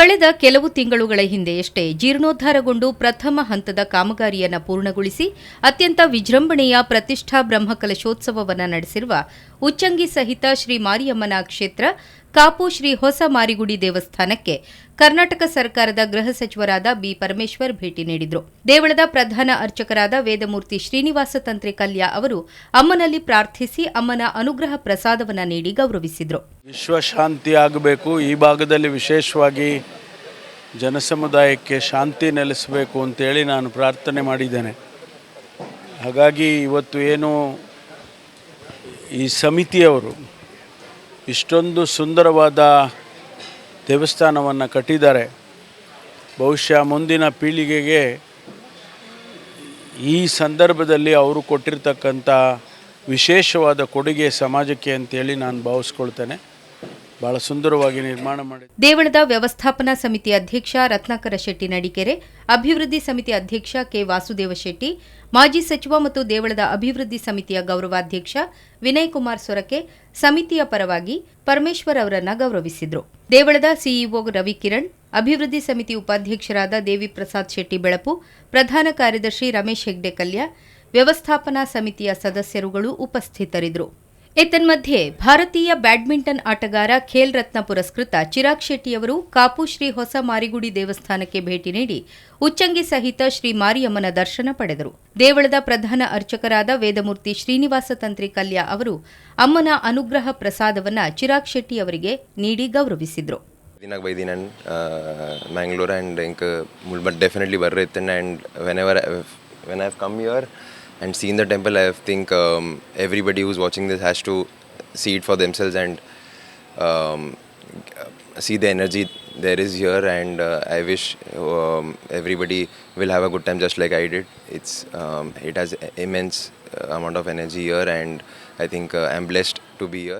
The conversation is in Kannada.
ಕಳೆದ ಕೆಲವು ತಿಂಗಳುಗಳ ಹಿಂದೆಯಷ್ಟೇ ಜೀರ್ಣೋದ್ಧಾರಗೊಂಡು ಪ್ರಥಮ ಹಂತದ ಕಾಮಗಾರಿಯನ್ನು ಪೂರ್ಣಗೊಳಿಸಿ ಅತ್ಯಂತ ವಿಜೃಂಭಣೆಯ ಪ್ರತಿಷ್ಠಾ ಬ್ರಹ್ಮಕಲಶೋತ್ಸವವನ್ನು ನಡೆಸಿರುವ ಉಚ್ಚಂಗಿ ಸಹಿತ ಶ್ರೀ ಮಾರಿಯಮ್ಮನ ಕ್ಷೇತ್ರ ಕಾಪು ಶ್ರೀ ಹೊಸ ಮಾರಿಗುಡಿ ದೇವಸ್ಥಾನಕ್ಕೆ ಕರ್ನಾಟಕ ಸರ್ಕಾರದ ಗೃಹ ಸಚಿವರಾದ ಬಿ ಪರಮೇಶ್ವರ್ ಭೇಟಿ ನೀಡಿದರು. ದೇವಳದ ಪ್ರಧಾನ ಅರ್ಚಕರಾದ ವೇದಮೂರ್ತಿ ಶ್ರೀನಿವಾಸ ತಂತ್ರಿ ಕಲ್ಯ ಅವರು ಅಮ್ಮನಲ್ಲಿ ಪ್ರಾರ್ಥಿಸಿ ಅಮ್ಮನ ಅನುಗ್ರಹ ಪ್ರಸಾದವನ್ನು ನೀಡಿ ಗೌರವಿಸಿದರು. ವಿಶ್ವಶಾಂತಿ ಆಗಬೇಕು, ಈ ಭಾಗದಲ್ಲಿ ವಿಶೇಷವಾಗಿ ಜನಸಮುದಾಯಕ್ಕೆ ಶಾಂತಿ ನೆಲೆಸಬೇಕು ಅಂತೇಳಿ ನಾನು ಪ್ರಾರ್ಥನೆ ಮಾಡಿದ್ದೇನೆ. ಹಾಗಾಗಿ ಇವತ್ತು ಏನು ಈ ಸಮಿತಿಯವರು ಇಷ್ಟೊಂದು ಸುಂದರವಾದ ದೇವಸ್ಥಾನವನ್ನು ಕಟ್ಟಿದ್ದಾರೆ. ಬಹುಶಃ ಮುಂದಿನ ಪೀಳಿಗೆಗೆ ಈ ಸಂದರ್ಭದಲ್ಲಿ ಅವರು ಕೊಟ್ಟಿರ್ತಕ್ಕಂಥ ವಿಶೇಷವಾದ ಕೊಡುಗೆ ಸಮಾಜಕ್ಕೆ ಅಂತೇಳಿ ನಾನು ಭಾವಿಸ್ಕೊಳ್ತೇನೆ. ಭಾಳ ಸುಂದರವಾಗಿ ನಿರ್ಮಾಣ ಮಾಡಿ ದೇವಳದ ವ್ಯವಸ್ಥಾಪನಾ ಸಮಿತಿ ಅಧ್ಯಕ್ಷ ರತ್ನಾಕರ ಶೆಟ್ಟಿ ನಡಿಕೆರೆ ಅಭಿವೃದ್ಧಿ ಸಮಿತಿ ಅಧ್ಯಕ್ಷ ಕೆ ವಾಸುದೇವ ಶೆಟ್ಟಿ, ಮಾಜಿ ಸಚಿವ ಮತ್ತು ದೇವಳದ ಅಭಿವೃದ್ಧಿ ಸಮಿತಿಯ ಗೌರವಾಧ್ಯಕ್ಷ ವಿನಯ್ ಕುಮಾರ್ ಸೊರಕೆ, ಸಮಿತಿಯ ಪರವಾಗಿ ಪರಮೇಶ್ವರ್ ಅವರನ್ನ ಗೌರವಿಸಿದ್ರು. ದೇವಳದ ಸಿಇಒ ರವಿಕಿರಣ್ ಅಭಿವೃದ್ಧಿ ಸಮಿತಿ ಉಪಾಧ್ಯಕ್ಷರಾದ ದೇವಿ ಪ್ರಸಾದ್ ಶೆಟ್ಟಿ ಬೆಳಪು, ಪ್ರಧಾನ ಕಾರ್ಯದರ್ಶಿ ರಮೇಶ್ ಹೆಗ್ಡೆ ಕಲ್ಯ, ವ್ಯವಸ್ಥಾಪನಾ ಸಮಿತಿಯ ಸದಸ್ಯರುಗಳು ಉಪಸ್ಥಿತರಿದ್ದರು ಏತನ್ಮಧ್ಯೆ ಭಾರತೀಯ ಬ್ಯಾಡ್ಮಿಂಟನ್ ಆಟಗಾರ ಖೇಲ್ ರತ್ನ ಪುರಸ್ಕೃತ ಚಿರಾಗ್ ಶೆಟ್ಟಿಯವರು ಕಾಪು ಶ್ರೀ ಹೊಸ ಮಾರಿಗುಡಿ ದೇವಸ್ಥಾನಕ್ಕೆ ಭೇಟಿ ನೀಡಿ ಉಚ್ಚಂಗಿ ಸಹಿತ ಶ್ರೀ ಮಾರಿಯಮ್ಮನ ದರ್ಶನ ಪಡೆದರು. ದೇವಳದ ಪ್ರಧಾನ ಅರ್ಚಕರಾದ ವೇದಮೂರ್ತಿ ಶ್ರೀನಿವಾಸ ತಂತ್ರಿ ಕಲ್ಯ ಅವರು ಅಮ್ಮನ ಅನುಗ್ರಹ ಪ್ರಸಾದವನ್ನ ಚಿರಾಗ್ ಶೆಟ್ಟಿ ಅವರಿಗೆ ನೀಡಿ ಗೌರವಿಸಿದರು. Mangalore and seen the temple, I think um, everybody who's watching this has to see it for themselves and um, see the energy there is here. And uh, I wish um, everybody will have a good time just like I did. It's um, it has immense uh, amount of energy here, and I think uh, I'm blessed to be here.